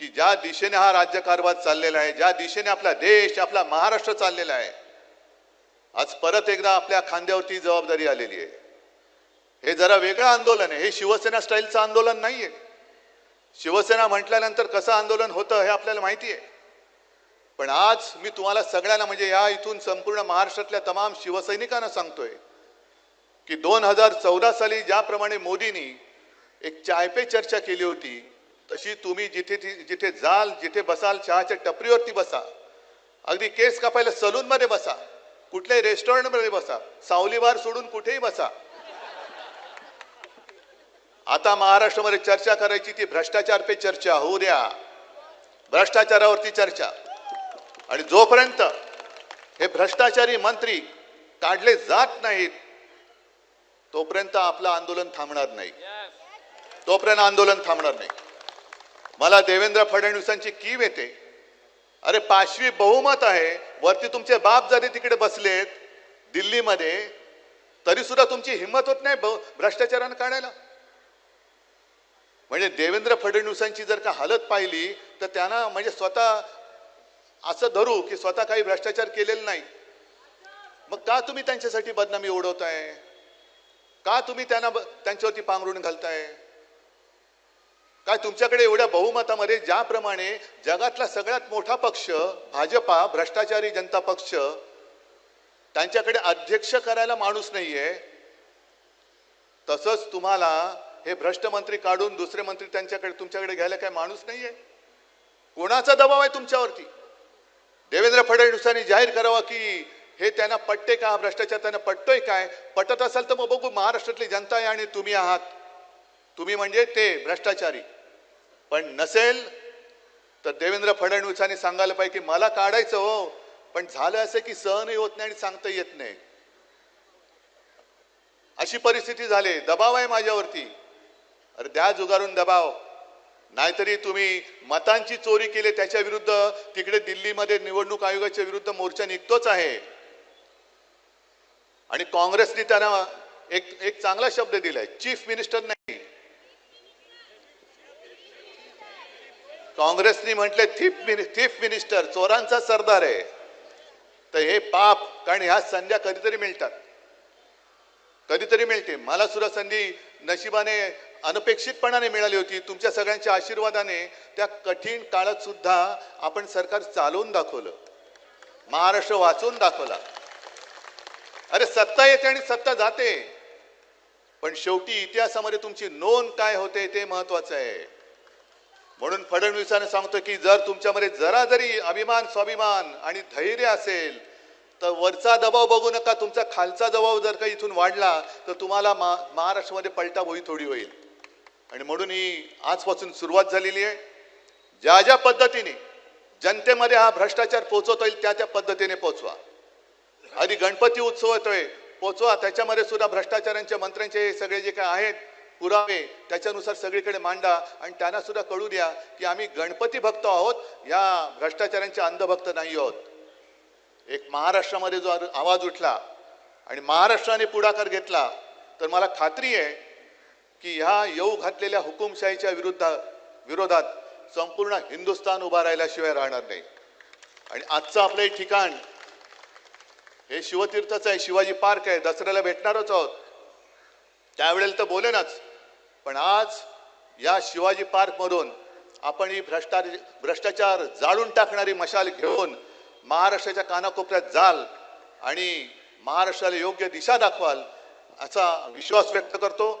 की ज्या दिशेने हा राज्यकारभार चाललेला आहे ज्या दिशेने आपला देश आपला महाराष्ट्र चाललेला आहे आज परत एकदा आपल्या खांद्यावरती जबाबदारी आलेली आहे. हे जरा वेगळं आंदोलन आहे. हे शिवसेना स्टाईलचं आंदोलन नाही आहे शिवसेना म्हटल्यानंतर कसं आंदोलन होतं हे आपल्याला माहिती आहे. पण आज मी तुम्हाला सगळ्यांना म्हणजे या इथून संपूर्ण महाराष्ट्रातल्या तमाम शिवसैनिकांना सांगतोय की दोन हजार चौदा साली ज्याप्रमाणे मोदींनी एक चायपे चर्चा केली होती तशी तुम्ही जिथे जिथे जाल जिथे बसाल चहाच्या टपरीवरती बसा. अगदी केस कापायला सलून मध्ये बसा. कुठल्याही रेस्टॉरंटमध्ये बसा. सावली बार सोडून कुठेही बसा. आता महाराष्ट्रामध्ये चर्चा करायची ती भ्रष्टाचार पे चर्चा. होऊ द्या. भ्रष्टाचारावरती चर्चा. आणि जोपर्यंत हे भ्रष्टाचारी मंत्री काढले जात नाहीत तोपर्यंत आपलं आंदोलन थांबणार नाही. तोपर्यंत आंदोलन थांबणार नाही. मला देवेंद्र फडणवीसांची कीव येते. अरे पाचवी बहुमत आहे. वरती तुमचे बाप जरी तिकडे बसलेत दिल्लीमध्ये तरी सुद्धा तुमची हिंमत होत नाही ब- भ्रष्टाचारानं काढायला. म्हणजे देवेंद्र फडणवीसांची जर का हालत पाहिली तर त्यांना म्हणजे स्वतः असं धरू की स्वतः काही भ्रष्टाचार केलेला नाही. मग का तुम्ही त्यांच्यासाठी बदनामी ओढवताय? का तुम्ही त्यांना ब- त्यांच्यावरती पांघरून घालताय? काय तुमच्याकडे एवढ्या बहुमतामध्ये ज्याप्रमाणे जगातला सगळ्यात मोठा पक्ष भाजपा भ्रष्टाचारी जनता पक्ष त्यांच्याकडे अध्यक्ष करायला माणूस नाहीये. तसंच तुम्हाला हे भ्रष्ट मंत्री काढून दुसरे मंत्री त्यांच्याकडे तुमच्याकडे घ्यायला काय माणूस नाहीये? कोणाचा दबाव आहे तुमच्यावरती? देवेंद्र फडणवीसांनी जाहीर करावा की हे त्यांना पटते का? हा भ्रष्टाचार त्यांना पटतोय काय? पटत असाल तर मग बघू महाराष्ट्रातली जनता आहे आणि तुम्ही आहात. तुम्ही म्हणजे ते भ्रष्टाचारी. पण नसेल तर देवेंद्र फडणवीसांनी सांगायला पाहिजे की मला काढायचं हो पण झालं असं की सहनही होत नाही आणि सांगता येत नाही. अशी परिस्थिती झाली. दबाव आहे माझ्यावरती. अरे द्या जुगारून दबाव. नाहीतरी तुम्ही मतांची चोरी केली त्याच्या विरुद्ध तिकडे दिल्लीमध्ये निवडणूक आयोगाच्या विरुद्ध मोर्चा निघतोच आहे. आणि काँग्रेसने त्यांना एक एक चांगला शब्द दिलाय. चीफ मिनिस्टर नाही काँग्रेसने म्हटले थीफ थीफ मिनिस्टर चोरांचा सरदार आहे. तर हे पाप कारण ह्या संध्या कधीतरी मिळतात. कधीतरी मिळते. मला सुद्धा संधी नशिबाने अनपेक्षितपणाने मिळाली होती. तुमच्या सगळ्यांच्या आशीर्वादाने त्या कठीण काळात सुद्धा आपण सरकार चालवून दाखवलं. महाराष्ट्र वाचवून दाखवला. अरे सत्ता येते आणि सत्ता जाते. पण शेवटी इतिहासामध्ये तुमची नोंद काय होते ते महत्वाचं आहे. म्हणून फडणवीसाने सांगतो की जर तुमच्यामध्ये जरा जरी अभिमान स्वाभिमान आणि धैर्य असेल तर वरचा दबाव बघू नका. तुमचा खालचा दबाव जर का इथून वाढला तर तुम्हाला मा महाराष्ट्रामध्ये पलटा भोई थोडी होईल. आणि म्हणून ही आजपासून सुरुवात झालेली आहे. ज्या ज्या पद्धतीने जनतेमध्ये हा भ्रष्टाचार पोचवता येईल त्या त्या पद्धतीने पोचवा. आधी गणपती उत्सव येतोय पोचवा. त्याच्यामध्ये सुद्धा भ्रष्टाचारांच्या मंत्र्यांचे सगळे जे काय आहेत पुरावे त्याच्यानुसार सगळीकडे मांडा आणि त्यांना सुद्धा कळू द्या की आम्ही गणपती भक्त आहोत या भ्रष्टाचारांचे अंधभक्त नाही आहोत. एक महाराष्ट्रामध्ये जो आवाज उठला आणि महाराष्ट्राने पुढाकार घेतला तर मला खात्री आहे की ह्या येऊ घातलेल्या हुकुमशाहीच्या विरुद्ध विरोधात संपूर्ण हिंदुस्थान उभा राहिल्याशिवाय राहणार नाही. आणि आजचं आपलं हे ठिकाण हे शिवतीर्थच आहे शिवाजी पार्क आहे दसऱ्याला भेटणारच आहोत. त्यावेळेला तर बोलेनच. पण आज या शिवाजी पार्कमधून आपण ही भ्रष्टाचार भ्रष्टाचार जाळून टाकणारी मशाल घेऊन महाराष्ट्राच्या कानाकोपऱ्यात जाल आणि महाराष्ट्राला योग्य दिशा दाखवाल असा विश्वास व्यक्त करतो.